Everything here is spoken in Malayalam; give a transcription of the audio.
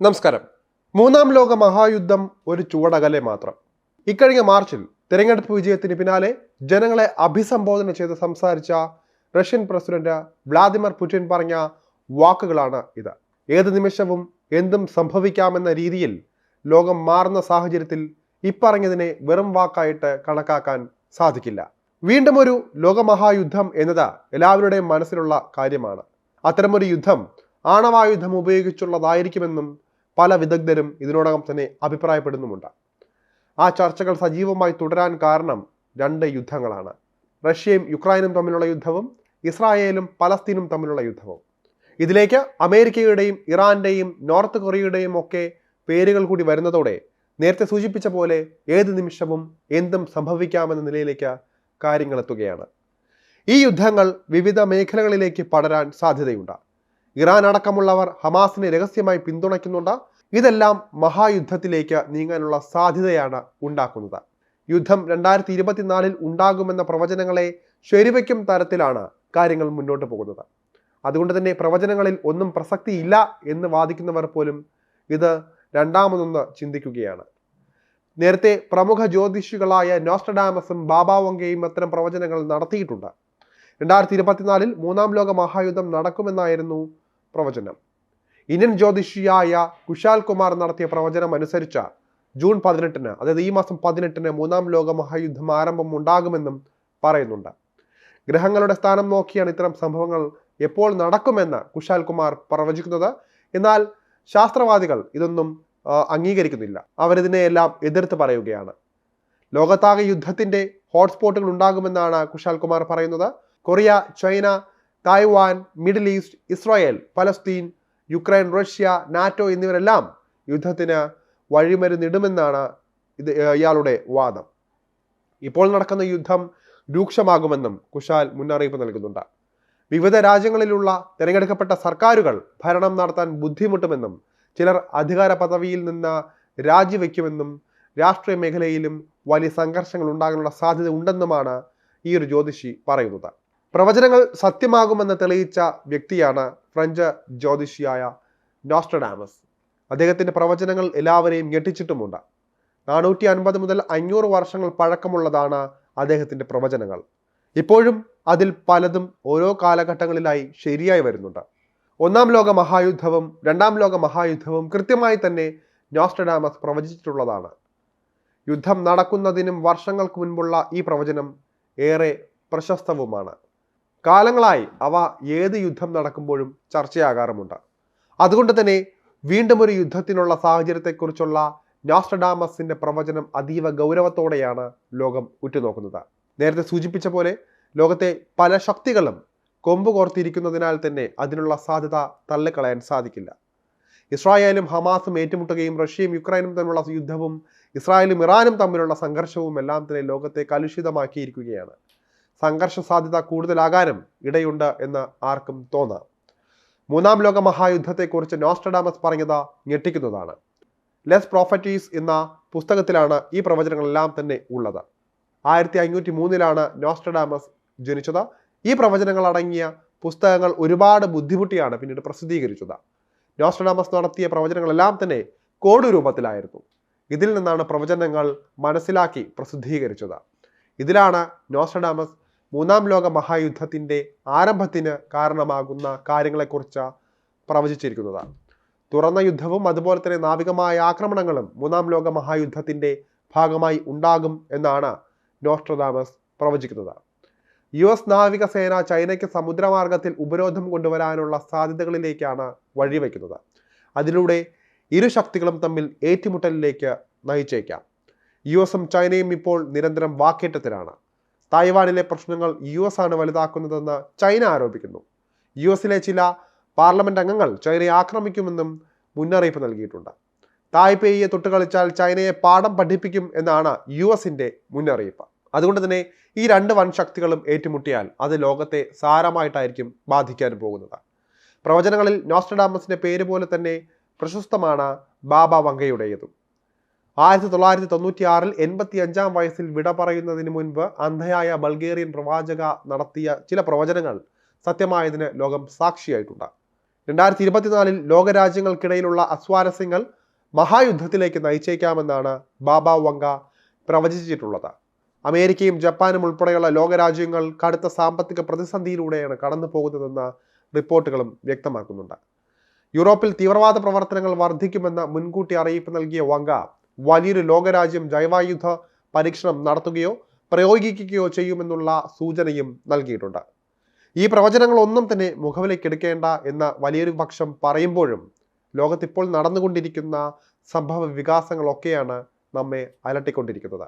നമസ്കാരം. മൂന്നാം ലോക മഹായുദ്ധം ഒരു ചുവടകലെ മാത്രം. ഇക്കഴിഞ്ഞ മാർച്ചിൽ തിരഞ്ഞെടുപ്പ് വിജയത്തിന് പിന്നാലെ ജനങ്ങളെ അഭിസംബോധന ചെയ്ത് സംസാരിച്ച റഷ്യൻ പ്രസിഡന്റ് വ്ളാദിമിർ പുടിൻ പറഞ്ഞ വാക്കുകളാണ് ഇത്. ഏത് നിമിഷവും എന്തും സംഭവിക്കാമെന്ന രീതിയിൽ ലോകം മാറുന്ന സാഹചര്യത്തിൽ ഇപ്പറഞ്ഞതിനെ വെറും വാക്കായിട്ട് കണക്കാക്കാൻ സാധിക്കില്ല. വീണ്ടും ഒരു ലോകമഹായുദ്ധം എന്നത് എല്ലാവരുടെയും മനസ്സിലുള്ള കാര്യമാണ്. അത്തരമൊരു യുദ്ധം ആണവായുധം ഉപയോഗിച്ചുള്ളതായിരിക്കുമെന്നും പല വിദഗ്ധരും ഇതിനോടകം തന്നെ അഭിപ്രായപ്പെടുന്നുമുണ്ട്. ആ ചർച്ചകൾ സജീവമായി തുടരാൻ കാരണം രണ്ട് യുദ്ധങ്ങളാണ്. റഷ്യയും യുക്രൈനും തമ്മിലുള്ള യുദ്ധവും ഇസ്രായേലും പലസ്തീനും തമ്മിലുള്ള യുദ്ധവും. ഇതിലേക്ക് അമേരിക്കയുടെയും ഇറാന്റെയും നോർത്ത് കൊറിയയുടെയും ഒക്കെ പേരുകൾ കൂടി വരുന്നതോടെ നേരത്തെ സൂചിപ്പിച്ച പോലെ ഏത് നിമിഷവും എന്തും സംഭവിക്കാമെന്ന നിലയിലേക്ക് കാര്യങ്ങൾ എത്തുകയാണ്. ഈ യുദ്ധങ്ങൾ വിവിധ മേഖലകളിലേക്ക് പടരാൻ സാധ്യതയുണ്ട്. ഇറാൻ അടക്കമുള്ളവർ ഹമാസിനെ രഹസ്യമായി പിന്തുണയ്ക്കുന്നുണ്ട് ഇതെല്ലാം മഹായുദ്ധത്തിലേക്ക് നീങ്ങാനുള്ള സാധ്യതയാണ് ഉണ്ടാക്കുന്നത്. യുദ്ധം രണ്ടായിരത്തി ഇരുപത്തിനാലിൽ ഉണ്ടാകുമെന്ന പ്രവചനങ്ങളെ ശരിവയ്ക്കും തരത്തിലാണ് കാര്യങ്ങൾ മുന്നോട്ട് പോകുന്നത്. അതുകൊണ്ട് തന്നെ പ്രവചനങ്ങളിൽ ഒന്നും പ്രസക്തിയില്ല എന്ന് വാദിക്കുന്നവർ പോലും ഇത് രണ്ടാമതൊന്ന് ചിന്തിക്കുകയാണ്. നേരത്തെ പ്രമുഖ ജ്യോതിഷികളായ നോസ്റ്റഡാമസും ബാബാവങ്കയും അത്തരം പ്രവചനങ്ങൾ നടത്തിയിട്ടുണ്ട്. രണ്ടായിരത്തി ഇരുപത്തിനാലിൽ മൂന്നാം ലോക മഹായുദ്ധം നടക്കുമെന്നായിരുന്നു പ്രവചനം. ഇന്ത്യൻ ജ്യോതിഷിയായ കുശാൽ കുമാർ നടത്തിയ പ്രവചനം അനുസരിച്ച ജൂൺ പതിനെട്ടിന് അതായത് ഈ മാസം പതിനെട്ടിന് മൂന്നാം ലോക മഹായുദ്ധം ആരംഭം ഉണ്ടാകുമെന്നും പറയുന്നുണ്ട്. ഗ്രഹങ്ങളുടെ സ്ഥാനം നോക്കിയാണ് ഇത്തരം സംഭവങ്ങൾ എപ്പോൾ നടക്കുമെന്ന് കുശാൽ കുമാർ പ്രവചിക്കുന്നത്. എന്നാൽ ശാസ്ത്രവാദികൾ ഇതൊന്നും അംഗീകരിക്കുന്നില്ല. അവരിതിനെയെല്ലാം എതിർത്ത് പറയുകയാണ്. ലോകത്താകെ യുദ്ധത്തിന്റെ ഹോട്ട്സ്പോട്ടുകൾ ഉണ്ടാകുമെന്നാണ് കുശാൽ കുമാർ പറയുന്നത്. Korea China Taiwan Middle East Israel Palestine Ukraine Russia NATO എന്നിവരെല്ലാം യുദ്ധത്തിന് വഴിമരുന്നിടുമെന്നാണ് ഇത് ഇയാളുടെ വാദം. ഇപ്പോൾ നടക്കുന്ന യുദ്ധം രൂക്ഷമാകുമെന്നും കുശാൽ മുന്നറിയിപ്പ് നൽകുന്നുണ്ട്. വിവിധ രാജ്യങ്ങളിലുള്ള തിരഞ്ഞെടുക്കപ്പെട്ട സർക്കാരുകൾ ഭരണം നടത്താൻ ബുദ്ധിമുട്ടുമെന്നും ചിലർ അധികാര പദവിയിൽ നിന്ന് രാജിവെക്കുമെന്നും രാഷ്ട്രീയ മേഖലയിലും വലിയ സംഘർഷങ്ങൾ ഉണ്ടാകാനുള്ള സാധ്യത ഉണ്ടെന്നുമാണ് ഈ ഒരു ജ്യോതിഷി പറയുന്നത്. പ്രവചനങ്ങൾ സത്യമാകുമെന്ന് തെളിയിച്ച വ്യക്തിയാണ് ഫ്രഞ്ച് ജ്യോതിഷിയായ നോസ്ട്രഡാമസ്. അദ്ദേഹത്തിന്റെ പ്രവചനങ്ങൾ എല്ലാവരെയും ഞെട്ടിച്ചിട്ടുമുണ്ട്. നാനൂറ്റി അൻപത് മുതൽ അഞ്ഞൂറ് വർഷങ്ങൾ പഴക്കമുള്ളതാണ് അദ്ദേഹത്തിന്റെ പ്രവചനങ്ങൾ. ഇപ്പോഴും അതിൽ പലതും ഓരോ കാലഘട്ടങ്ങളിലായി ശരിയായി വരുന്നുണ്ട്. ഒന്നാം ലോക മഹായുദ്ധവും രണ്ടാം ലോക മഹായുദ്ധവും കൃത്യമായി തന്നെ നോസ്ട്രഡാമസ് പ്രവചിച്ചിട്ടുള്ളതാണ്. യുദ്ധം നടക്കുന്നതിനും വർഷങ്ങൾക്ക് മുൻപുള്ള ഈ പ്രവചനം ഏറെ പ്രശസ്തവുമാണ്. കാലങ്ങളായി അവ ഏത് യുദ്ധം നടക്കുമ്പോഴും ചർച്ചയാകാറുമുണ്ട്. അതുകൊണ്ട് തന്നെ വീണ്ടും ഒരു യുദ്ധത്തിനുള്ള സാഹചര്യത്തെക്കുറിച്ചുള്ള നോസ്ട്രഡാമസിന്റെ പ്രവചനം അതീവ ഗൗരവത്തോടെയാണ് ലോകം ഉറ്റുനോക്കുന്നത്. നേരത്തെ സൂചിപ്പിച്ച പോലെ ലോകത്തെ പല ശക്തികളും കൊമ്പ് കോർത്തിരിക്കുന്നതിനാൽ തന്നെ അതിനുള്ള സാധ്യത തള്ളിക്കളയാൻ സാധിക്കില്ല. ഇസ്രായേലും ഹമാസും ഏറ്റുമുട്ടുകയും റഷ്യയും യുക്രൈനും തമ്മിലുള്ള യുദ്ധവും ഇസ്രായേലും ഇറാനും തമ്മിലുള്ള സംഘർഷവും എല്ലാം തന്നെ ലോകത്തെ കലുഷിതമാക്കിയിരിക്കുകയാണ്. സംഘർഷ സാധ്യത കൂടുതലാകാനും ഇടയുണ്ട് എന്ന് ആർക്കും തോന്നാം. മൂന്നാം ലോക മഹായുദ്ധത്തെക്കുറിച്ച് നോസ്റ്റഡാമസ് പറഞ്ഞത് ഞെട്ടിക്കുന്നതാണ്. ലെസ് പ്രോഫറ്റീസ് എന്ന പുസ്തകത്തിലാണ് ഈ പ്രവചനങ്ങളെല്ലാം തന്നെ ഉള്ളത്. ആയിരത്തി അഞ്ഞൂറ്റി മൂന്നിലാണ് നോസ്റ്റഡാമസ് ജനിച്ചത്. ഈ പ്രവചനങ്ങൾ അടങ്ങിയ പുസ്തകങ്ങൾ ഒരുപാട് ബുദ്ധിമുട്ടിയാണ് പിന്നീട് പ്രസിദ്ധീകരിച്ചത്. നോസ്റ്റഡാമസ് നടത്തിയ പ്രവചനങ്ങളെല്ലാം തന്നെ കോഡ് രൂപത്തിലായിരുന്നു ഇതിൽ നിന്നാണ് പ്രവചനങ്ങൾ മനസ്സിലാക്കി പ്രസിദ്ധീകരിച്ചത്. ഇതിലാണ് നോസ്ട്രഡാമസ് മൂന്നാം ലോക മഹായുദ്ധത്തിന്റെ ആരംഭത്തിന് കാരണമാകുന്ന കാര്യങ്ങളെക്കുറിച്ച് പ്രവചിച്ചിരിക്കുന്നതാണ്. തുറന്ന യുദ്ധവും അതുപോലെ തന്നെ നാവികമായ ആക്രമണങ്ങളും മൂന്നാം ലോക മഹായുദ്ധത്തിന്റെ ഭാഗമായി ഉണ്ടാകും എന്നാണ് നോസ്ട്രദാമസ് പ്രവചിക്കുന്നത്. യു എസ് നാവികസേന ചൈനയ്ക്ക് സമുദ്രമാർഗത്തിൽ ഉപരോധം കൊണ്ടുവരാനുള്ള സാധ്യതകളിലേക്കാണ് വഴിവെക്കുന്നത്. അതിലൂടെ ഇരു ശക്തികളും തമ്മിൽ ഏറ്റുമുട്ടലിലേക്ക് നയിച്ചേക്കാം. യു എസും ചൈനയും ഇപ്പോൾ നിരന്തരം വാക്കേറ്റത്തിലാണ്. തായ്വാനിലെ പ്രശ്നങ്ങൾ യു എസ് ആണ് വലുതാക്കുന്നതെന്ന് ചൈന ആരോപിക്കുന്നു. യു എസിലെ ചില പാർലമെന്റ് അംഗങ്ങൾ ചൈനയെ ആക്രമിക്കുമെന്നും മുന്നറിയിപ്പ് നൽകിയിട്ടുണ്ട്. തായ്പേയെ തൊട്ടുകളിച്ചാൽ ചൈനയെ പാഠം പഠിപ്പിക്കും എന്നാണ് യു എസിന്റെ മുന്നറിയിപ്പ്. അതുകൊണ്ട് തന്നെ ഈ രണ്ട് വൻ ശക്തികളും ഏറ്റുമുട്ടിയാൽ അത് ലോകത്തെ സാരമായിട്ടായിരിക്കും ബാധിക്കാൻ പോകുന്നത്. പ്രവചനങ്ങളിൽ നോസ്ട്രഡാമസിന്റെ പേര് പോലെ തന്നെ പ്രശസ്തമാണ് ബാബ വങ്കയുടേതും. ആയിരത്തി തൊള്ളായിരത്തി തൊണ്ണൂറ്റി ആറിൽ എൺപത്തി അഞ്ചാം വയസ്സിൽ വിട പറയുന്നതിന് മുൻപ് അന്ധയായ ബൾഗേറിയൻ പ്രവാചക നടത്തിയ ചില പ്രവചനങ്ങൾ സത്യമായതിന് ലോകം സാക്ഷിയായിട്ടുണ്ട്. രണ്ടായിരത്തി ഇരുപത്തിനാലിൽ ലോകരാജ്യങ്ങൾക്കിടയിലുള്ള അസ്വാരസ്യങ്ങൾ മഹായുദ്ധത്തിലേക്ക് നയിച്ചേക്കാമെന്നാണ് ബാബ വങ്ക പ്രവചിച്ചിട്ടുള്ളത്. അമേരിക്കയും ജപ്പാനും ഉൾപ്പെടെയുള്ള ലോകരാജ്യങ്ങൾ കടുത്ത സാമ്പത്തിക പ്രതിസന്ധിയിലൂടെയാണ് കടന്നു പോകുന്നതെന്ന റിപ്പോർട്ടുകളും വ്യക്തമാക്കുന്നുണ്ട്. യൂറോപ്പിൽ തീവ്രവാദ പ്രവർത്തനങ്ങൾ വർദ്ധിക്കുമെന്ന മുൻകൂട്ടി അറിയിപ്പ് നൽകിയ വങ്ക വലിയൊരു ലോകരാജ്യം ജൈവായുധ പരീക്ഷണം നടത്തുകയോ പ്രയോഗിക്കുകയോ ചെയ്യുമെന്നുള്ള സൂചനയും നൽകിയിട്ടുണ്ട്. ഈ പ്രവചനങ്ങളൊന്നും തന്നെ മുഖവിലേക്കെടുക്കേണ്ട എന്ന വലിയൊരു പക്ഷം പറയുമ്പോഴും ലോകത്തിപ്പോൾ നടന്നുകൊണ്ടിരിക്കുന്ന സംഭവ വികാസങ്ങളൊക്കെയാണ് നമ്മെ അലട്ടിക്കൊണ്ടിരിക്കുന്നത്.